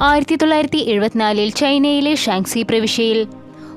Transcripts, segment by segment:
ആയിരത്തി തൊള്ളായിരത്തി എഴുപത്തിനാലിൽ ചൈനയിലെ ഷാങ്സി പ്രവിശ്യയിൽ.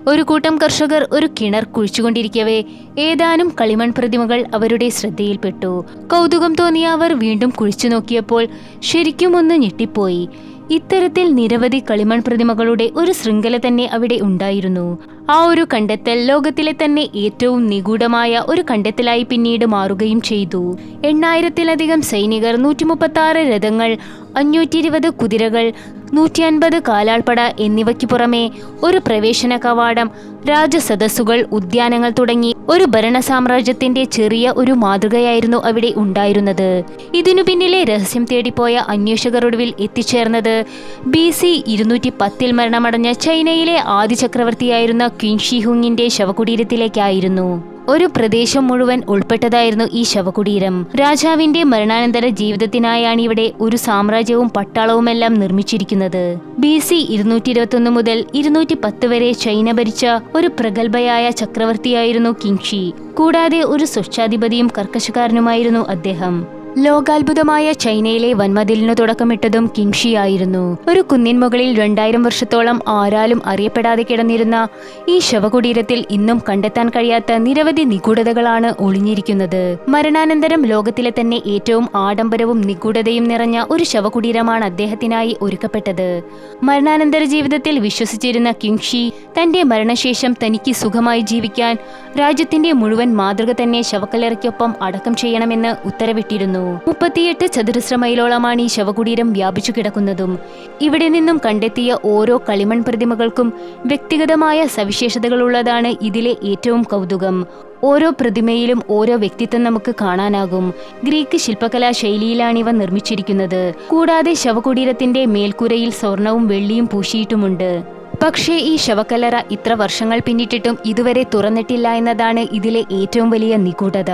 ഒരു കൂട്ടം കർഷകർ ഒരു കിണർ കുഴിച്ചുകൊണ്ടിരിക്കവേ ഏതാനും കളിമൺ പ്രതിമകൾ അവരുടെ ശ്രദ്ധയിൽപ്പെട്ടു. കൗതുകം തോന്നിയ അവർ വീണ്ടും കുഴിച്ചു നോക്കിയപ്പോൾ ശരിക്കും ഒന്ന് ഞെട്ടിപ്പോയി. ഇത്തരത്തിൽ നിരവധി കളിമൺ പ്രതിമകളുടെ ഒരു ശൃംഖല തന്നെ അവിടെ ഉണ്ടായിരുന്നു. ആ ഒരു കണ്ടെത്തൽ ലോകത്തിലെ തന്നെ ഏറ്റവും നിഗൂഢമായ ഒരു കണ്ടെത്തലായി പിന്നീട് മാറുകയും ചെയ്തു. എണ്ണായിരത്തിലധികം സൈനികർ നൂറ്റിമുപ്പത്തി ആറ് രഥങ്ങൾ അഞ്ഞൂറ്റി ഇരുപത് കുതിരകൾ നൂറ്റി അൻപത് കാലാൾപ്പട എന്നിവയ്ക്ക് പുറമെ ഒരു പ്രവേശന കവാടം രാജസദസ്സുകൾ ഉദ്യാനങ്ങൾ തുടങ്ങി ഒരു ഭരണ സാമ്രാജ്യത്തിന്റെ ചെറിയ ഒരു മാതൃകയായിരുന്നു അവിടെ ഉണ്ടായിരുന്നത്. ഇതിനു പിന്നിലെ രഹസ്യം തേടിപ്പോയ അന്വേഷകരൊടുവിൽ എത്തിച്ചേർന്നത് ബി സി ഇരുന്നൂറ്റി പത്തിൽ മരണമടഞ്ഞ ചൈനയിലെ ആദ്യ ചക്രവർത്തിയായിരുന്ന ക്വിൻ ഷിഹുങ്ങിന്റെ ശവകുടീരത്തിലേക്കായിരുന്നു. ഒരു പ്രദേശം മുഴുവൻ ഉൾപ്പെട്ടതായിരുന്നു ഈ ശവകുടീരം. രാജാവിന്റെ മരണാനന്തര ജീവിതത്തിനായാണ് ഇവിടെ ഒരു സാമ്രാജ്യവും പട്ടാളവുമെല്ലാം നിർമ്മിച്ചിരിക്കുന്നത്. ബി സി ഇരുന്നൂറ്റി ഇരുപത്തൊന്ന് മുതൽ ഇരുന്നൂറ്റി പത്ത് വരെ ചൈന ഭരിച്ച ഒരു പ്രഗത്ഭയായ ചക്രവർത്തിയായിരുന്നു കിങ്ഷി കൂടാതെ ഒരു സ്വച്ഛാധിപതിയും കർക്കശക്കാരനുമായിരുന്നു അദ്ദേഹം. ലോകാത്ഭുതമായ ചൈനയിലെ വൻമതിലിനു തുടക്കമിട്ടതും കിങ്ഷി ആയിരുന്നു ഒരു കുന്നിൻ മുകളിൽ രണ്ടായിരം വർഷത്തോളം ആരാലും അറിയപ്പെടാതെ കിടന്നിരുന്ന ഈ ശവകുടീരത്തിൽ ഇന്നും കണ്ടെത്താൻ കഴിയാത്ത നിരവധി നിഗൂഢതകളാണ് ഒളിഞ്ഞിരിക്കുന്നത്. മരണാനന്തരം ലോകത്തിലെ തന്നെ ഏറ്റവും ആഡംബരവും നിഗൂഢതയും നിറഞ്ഞ ഒരു ശവകുടീരമാണ് അദ്ദേഹത്തിനായി ഒരുക്കപ്പെട്ടത്. മരണാനന്തര ജീവിതത്തിൽ വിശ്വസിച്ചിരുന്ന കിങ്ഷി തന്റെ മരണശേഷം തനിക്ക് സുഖമായി ജീവിക്കാൻ രാജ്യത്തിന്റെ മുഴുവൻ മാതൃക തന്നെ ശവക്കലറയ്ക്കൊപ്പം അടക്കം ചെയ്യണമെന്ന് ഉത്തരവിട്ടിരുന്നു. മുപ്പത്തിയെട്ട് ചതുരശ്ര മൈലോളമാണ് ഈ ശവകുടീരം വ്യാപിച്ചു കിടക്കുന്നതും. ഇവിടെ നിന്നും കണ്ടെത്തിയ ഓരോ കളിമൺ പ്രതിമകൾക്കും വ്യക്തിഗതമായ സവിശേഷതകളുള്ളതാണ് ഇതിലെ ഏറ്റവും കൗതുകം. ഓരോ പ്രതിമയിലും ഓരോ വ്യക്തിത്വം നമുക്ക് കാണാനാകും. ഗ്രീക്ക് ശില്പകലാ ശൈലിയിലാണ് ഇവ നിർമ്മിച്ചിരിക്കുന്നത്. കൂടാതെ ശവകുടീരത്തിന്റെ മേൽക്കൂരയിൽ സ്വർണവും വെള്ളിയും പൂശിയിട്ടുമുണ്ട്. പക്ഷേ ഈ ശവക്കല്ലറ ഇത്ര വർഷങ്ങൾ പിന്നിട്ടിട്ടും ഇതുവരെ തുറന്നിട്ടില്ല എന്നതാണ് ഇതിലെ ഏറ്റവും വലിയ നിഗൂഢത.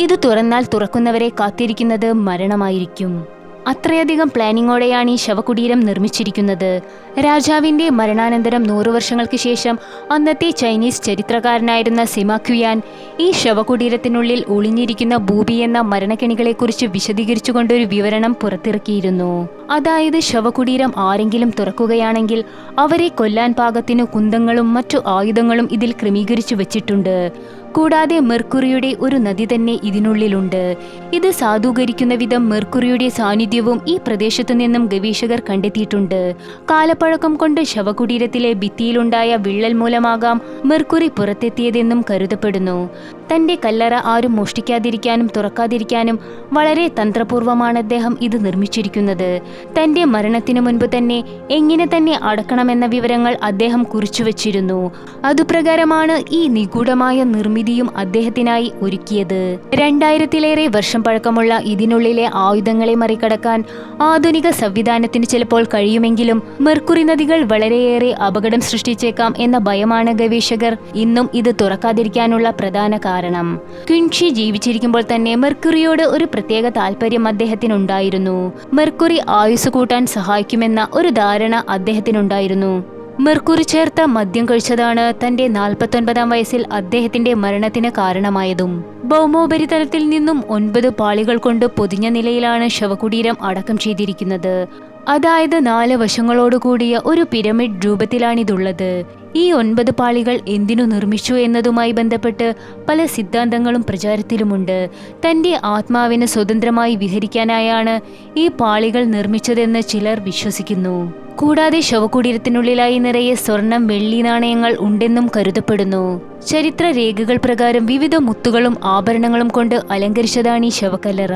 ഇത് തുറന്നാൽ തുറക്കുന്നവരെ കാത്തിരിക്കുന്നത് മരണമായിരിക്കും. അത്രയധികം പ്ലാനിങ്ങോടെയാണ് ഈ ശവകുടീരം നിർമ്മിച്ചിരിക്കുന്നത്. രാജാവിന്റെ മരണാനന്തരം നൂറു വർഷങ്ങൾക്ക് ശേഷം അന്നത്തെ ചൈനീസ് ചരിത്രകാരനായിരുന്ന സിമാക്യുയാൻ ഈ ശവകുടീരത്തിനുള്ളിൽ ഒളിഞ്ഞിരിക്കുന്ന ഭൂപി എന്ന മരണക്കെണികളെക്കുറിച്ച് വിശദീകരിച്ചുകൊണ്ടൊരു വിവരണം പുറത്തിറക്കിയിരുന്നു. അതായത് ശവകുടീരം ആരെങ്കിലും തുറക്കുകയാണെങ്കിൽ അവരെ കൊല്ലാൻ പാകത്തിന് കുന്തങ്ങളും മറ്റു ആയുധങ്ങളും ഇതിൽ ക്രമീകരിച്ചു വെച്ചിട്ടുണ്ട്. കൂടാതെ മെർക്കുറിയുടെ ഒരു നദി തന്നെ ഇതിനുള്ളിലുണ്ട്. ഇത് സാധൂകരിക്കുന്ന വിധം മെർക്കുറിയുടെ സാന്നിധ്യവും ഈ പ്രദേശത്തു നിന്നും ഗവേഷകർ കണ്ടെത്തിയിട്ടുണ്ട്. കാലപ്പഴക്കം കൊണ്ട് ശവകുടീരത്തിലെ ഭിത്തിയിലുണ്ടായ വിള്ളൽ മൂലമാകാം മെർക്കുറി പുറത്തെത്തിയതെന്നും കരുതപ്പെടുന്നു. തന്റെ കല്ലറ ആരും മോഷ്ടിക്കാതിരിക്കാനും തുറക്കാതിരിക്കാനും വളരെ തന്ത്രപൂർവമാണ് അദ്ദേഹം ഇത് നിർമ്മിച്ചിരിക്കുന്നത്. തന്റെ മരണത്തിനു മുൻപ് തന്നെ എങ്ങനെ തന്നെ അടക്കണമെന്ന വിവരങ്ങൾ അദ്ദേഹം കുറിച്ചുവച്ചിരുന്നു. അതുപ്രകാരമാണ് ഈ നിഗൂഢമായ നിർമ്മിതിയും അദ്ദേഹത്തിനായി ഒരുക്കിയത്. രണ്ടായിരത്തിലേറെ വർഷം പഴക്കമുള്ള ഇതിനുള്ളിലെ ആയുധങ്ങളെ മറികടക്കാൻ ആധുനിക സംവിധാനത്തിന് ചിലപ്പോൾ കഴിയുമെങ്കിലും മെർക്കുറി നദികൾ വളരെയേറെ അപകടം സൃഷ്ടിച്ചേക്കാം എന്ന ഭയമാണ് ഗവേഷകർ. ഇന്നും ഇത് തുറക്കാതിരിക്കാനുള്ള പ്രധാന കാരണം. ക്വിൻഷി ജീവിച്ചിരിക്കുമ്പോൾ തന്നെ മെർക്കുറിയോട് ഒരു പ്രത്യേക താല്പര്യം അദ്ദേഹത്തിനുണ്ടായിരുന്നു. മെർക്കുറി ആയുസ് കൂട്ടാൻ സഹായിക്കുമെന്ന ഒരു ധാരണ അദ്ദേഹത്തിനുണ്ടായിരുന്നു. മെർക്കുറി ചേർത്ത മദ്യം കഴിച്ചതാണ് തന്റെ നാൽപ്പത്തൊൻപതാം വയസ്സിൽ അദ്ദേഹത്തിന്റെ മരണത്തിന് കാരണമായതും. ഭൗമോപരിതലത്തിൽ നിന്നും ഒൻപത് പാളികൾ കൊണ്ട് പൊതിഞ്ഞ നിലയിലാണ് ശവകുടീരം അടക്കം ചെയ്തിരിക്കുന്നത്. അതായത് നാല് വശങ്ങളോട് കൂടിയ ഒരു പിരമിഡ് രൂപത്തിലാണിതുള്ളത്. ഈ ഒൻപത് പാളികൾ എന്തിനു നിർമ്മിച്ചു എന്നതുമായി ബന്ധപ്പെട്ട് പല സിദ്ധാന്തങ്ങളും പ്രചാരത്തിലുമുണ്ട്. തന്റെ ആത്മാവിന് സ്വതന്ത്രമായി വിഹരിക്കാനായാണ് ഈ പാളികൾ നിർമ്മിച്ചതെന്ന് ചിലർ വിശ്വസിക്കുന്നു. കൂടാതെ ശവകുടീരത്തിനുള്ളിലായി നിറയെ സ്വർണം വെള്ളി നാണയങ്ങൾ ഉണ്ടെന്നും കരുതപ്പെടുന്നു. ചരിത്ര രേഖകൾ പ്രകാരം വിവിധ മുത്തുകളും ആഭരണങ്ങളും കൊണ്ട് അലങ്കരിച്ചതാണ് ഈ ശവക്കല്ലറ.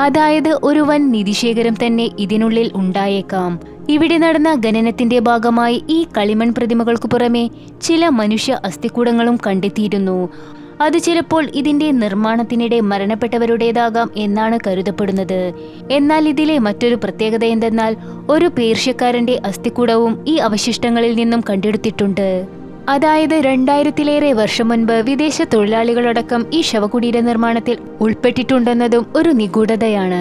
അതായത് ഒരു വൻ നിധിശേഖരം തന്നെ ഇതിനുള്ളിൽ ഉണ്ടായേക്കാം. ഇവിടെ നടന്ന ഖനനത്തിന്റെ ഭാഗമായി ഈ കളിമൺ പ്രതിമകൾക്കു പുറമെ ചില മനുഷ്യ അസ്ഥിക്കൂടങ്ങളും കണ്ടെത്തിയിരുന്നു. അത് ചിലപ്പോൾ ഇതിന്റെ നിർമ്മാണത്തിനിടെ മരണപ്പെട്ടവരുടേതാകാം എന്നാണ് കരുതപ്പെടുന്നത്. എന്നാൽ ഇതിലെ മറ്റൊരു പ്രത്യേകത എന്തെന്നാൽ ഒരു പേർഷ്യക്കാരന്റെ അസ്ഥിക്കൂടവും ഈ അവശിഷ്ടങ്ങളിൽ നിന്നും കണ്ടെടുത്തിട്ടുണ്ട്. അതായത് രണ്ടായിരത്തിലേറെ വർഷം മുൻപ് വിദേശ തൊഴിലാളികളടക്കം ഈ ശവകുടീര നിർമ്മാണത്തിൽ ഉൾപ്പെട്ടിട്ടുണ്ടെന്നതും ഒരു നിഗൂഢതയാണ്.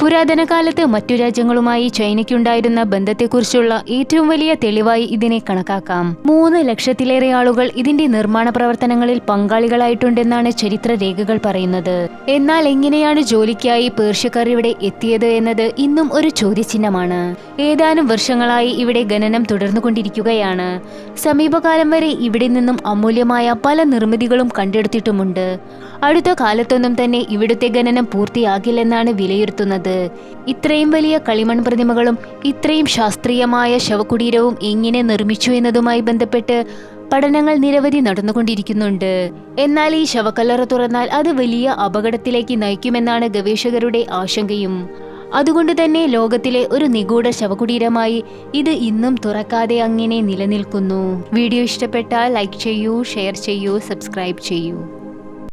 പുരാതന കാലത്ത് മറ്റു രാജ്യങ്ങളുമായി ചൈനയ്ക്കുണ്ടായിരുന്ന ബന്ധത്തെക്കുറിച്ചുള്ള ഏറ്റവും വലിയ തെളിവായി ഇതിനെ കണക്കാക്കാം. മൂന്ന് ലക്ഷത്തിലേറെ ആളുകൾ ഇതിന്റെ നിർമ്മാണ പ്രവർത്തനങ്ങളിൽ പങ്കാളികളായിട്ടുണ്ടെന്നാണ് ചരിത്ര രേഖകൾ പറയുന്നത്. എന്നാൽ എങ്ങനെയാണ് ജോലിക്കായി പേർഷ്യക്കാർ ഇവിടെ എത്തിയത് എന്നത് ഇന്നും ഒരു ചോദ്യചിഹ്നമാണ്. ഏതാനും വർഷങ്ങളായി ഇവിടെ ഖനനം തുടർന്നുകൊണ്ടിരിക്കുകയാണ്. സമീപകാലം വരെ ഇവിടെ നിന്നും അമൂല്യമായ പല നിർമ്മിതികളും കണ്ടെടുത്തിട്ടുമുണ്ട്. അടുത്ത കാലത്തൊന്നും തന്നെ ഇവിടുത്തെ ഖനനം പൂർത്തിയാകില്ലെന്നാണ് വിലയിരുത്തുന്നത്. ഇത്രയും വലിയ കളിമൺ പ്രതിമകളും ഇത്രയും ശാസ്ത്രീയമായ ശവകുടീരവും എങ്ങനെ നിർമ്മിച്ചു എന്നതുമായി ബന്ധപ്പെട്ട് പഠനങ്ങൾ നിരവധി നടന്നുകൊണ്ടിരിക്കുന്നുണ്ട്. എന്നാൽ ഈ ശവക്കല്ലറ തുറന്നാൽ അത് വലിയ അപകടത്തിലേക്ക് നയിക്കുമെന്നാണ് ഗവേഷകരുടെ ആശങ്കയും. അതുകൊണ്ട് തന്നെ ലോകത്തിലെ ഒരു നിഗൂഢ ശവകുടീരമായി ഇത് ഇന്നും തുറക്കാതെ അങ്ങനെ നിലനിൽക്കുന്നു. വീഡിയോ ഇഷ്ടപ്പെട്ടാൽ ലൈക്ക് ചെയ്യൂ ഷെയർ ചെയ്യൂ സബ്സ്ക്രൈബ് ചെയ്യൂ.